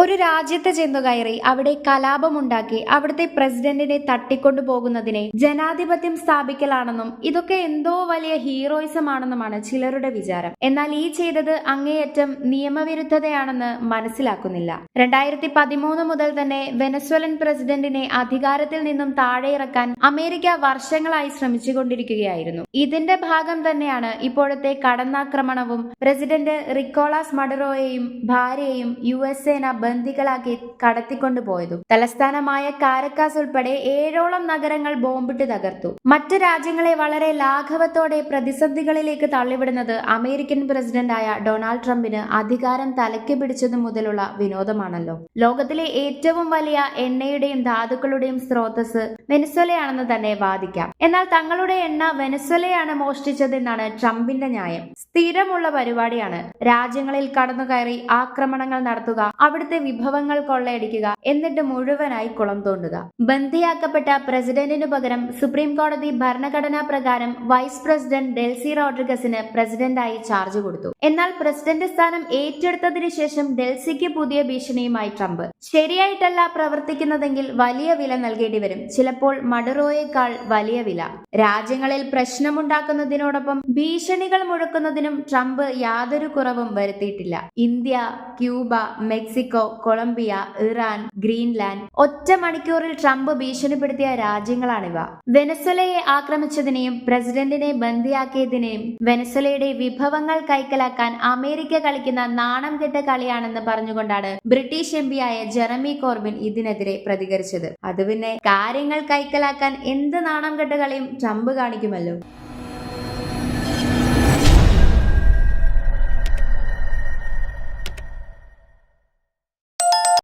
ഒരു രാജ്യത്ത് ചെന്നു കയറി അവിടെ കലാപമുണ്ടാക്കി അവിടുത്തെ പ്രസിഡന്റിനെ തട്ടിക്കൊണ്ടു പോകുന്നതിനെ ജനാധിപത്യം സ്ഥാപിക്കലാണെന്നും ഇതൊക്കെ എന്തോ വലിയ ഹീറോയിസം ആണെന്നുമാണ് ചിലരുടെ വിചാരം. എന്നാൽ ഈ ചെയ്തത് അങ്ങേയറ്റം നിയമവിരുദ്ധതയാണെന്ന് മനസ്സിലാക്കുന്നില്ല. രണ്ടായിരത്തി പതിമൂന്ന് മുതൽ തന്നെ വെനസ്വലൻ പ്രസിഡന്റിനെ അധികാരത്തിൽ നിന്നും താഴെയിറക്കാൻ അമേരിക്ക വർഷങ്ങളായി ശ്രമിച്ചുകൊണ്ടിരിക്കുകയായിരുന്നു. ഇതിന്റെ ഭാഗം തന്നെയാണ് ഇപ്പോഴത്തെ കടന്നാക്രമണവും പ്രസിഡന്റ് റിക്കോളാസ് മഡറോയെയും ഭാര്യയെയും യു എസ് സേന ബന്ദികളാക്കി കടത്തിക്കൊണ്ടുപോയതും തലസ്ഥാനമായ കാരക്കാസ് ഉൾപ്പെടെ ഏഴോളം നഗരങ്ങൾ ബോംബിട്ട് തകർത്തു. മറ്റു രാജ്യങ്ങളെ വളരെ ലാഘവത്തോടെ പ്രതിസന്ധികളിലേക്ക് തള്ളിവിടുന്നത് അമേരിക്കൻ പ്രസിഡന്റായ ഡൊണാൾഡ് ട്രംപിന് അധികാരം തലയ്ക്ക് പിടിച്ചതു മുതലുള്ള വിനോദമാണല്ലോ. ലോകത്തിലെ ഏറ്റവും വലിയ എണ്ണയുടെയും ധാതുക്കളുടെയും സ്രോതസ് വെനസ്വലയാണെന്ന് തന്നെ വാദിക്കാം. എന്നാൽ തങ്ങളുടെ എണ്ണ വെനസ്വലയാണ് മോഷ്ടിച്ചതെന്നാണ് ട്രംപിന്റെ ന്യായം. സ്ഥിരമുള്ള പരിപാടിയാണ് രാജ്യങ്ങളിൽ കടന്നു കയറി ആക്രമണങ്ങൾ നടത്തുക. അവിടുത്തെ വിഭവങ്ങൾ കൊള്ളയടിക്കുക എന്നിട്ട് മുഴുവനായി കുളം തോണ്ടുക. ബന്ദിയാക്കപ്പെട്ട പ്രസിഡന്റിനു പകരം സുപ്രീം കോടതി ഭരണഘടനാ പ്രകാരം വൈസ് പ്രസിഡന്റ് ഡെൽസി റോഡ്രിഗസിന് പ്രസിഡന്റായി ചാർജ് കൊടുത്തു. എന്നാൽ പ്രസിഡന്റ് സ്ഥാനം ഏറ്റെടുത്തതിനു ശേഷം ഡെൽസിക്ക് പുതിയ ഭീഷണിയുമായി ട്രംപ്. ശരിയായിട്ടല്ല പ്രവർത്തിക്കുന്നതെങ്കിൽ വലിയ വില നൽകേണ്ടി വരും. ചിലപ്പോൾ മഡറോയേക്കാൾ വലിയ വില. രാജ്യങ്ങളിൽ പ്രശ്നമുണ്ടാക്കുന്നതിനോടൊപ്പം ഭീഷണികൾ മുഴക്കുന്നതിനും ട്രംപ് യാതൊരു കുറവും വരുത്തിയിട്ടില്ല. India Cuba Mexico Colombia Iran Greenland ഒറ്റ മണിക്കൂറിൽ ട്രംപ് ഭീഷണിപ്പെടുത്തിയ രാജ്യങ്ങളാണിവ. വെനസ്വലയെ ആക്രമിച്ചതിനെയും പ്രസിഡന്റിനെ ബന്ദിയാക്കിയതിനെയും വെനസ്വലയുടെ വിഭവങ്ങൾ കൈക്കലാക്കാൻ അമേരിക്ക കളിക്കുന്ന നാണം കെട്ട കളിയാണെന്ന് പറഞ്ഞുകൊണ്ടാണ് ബ്രിട്ടീഷ് എം പിയായ ജെറമി കോർബിൻ ഇതിനെതിരെ പ്രതികരിച്ചത്. അത് പിന്നെ കാര്യങ്ങൾ കൈക്കലാക്കാൻ എന്ത് നാണം കെട്ട കളിയും ട്രംപ് കാണിക്കുമല്ലോ.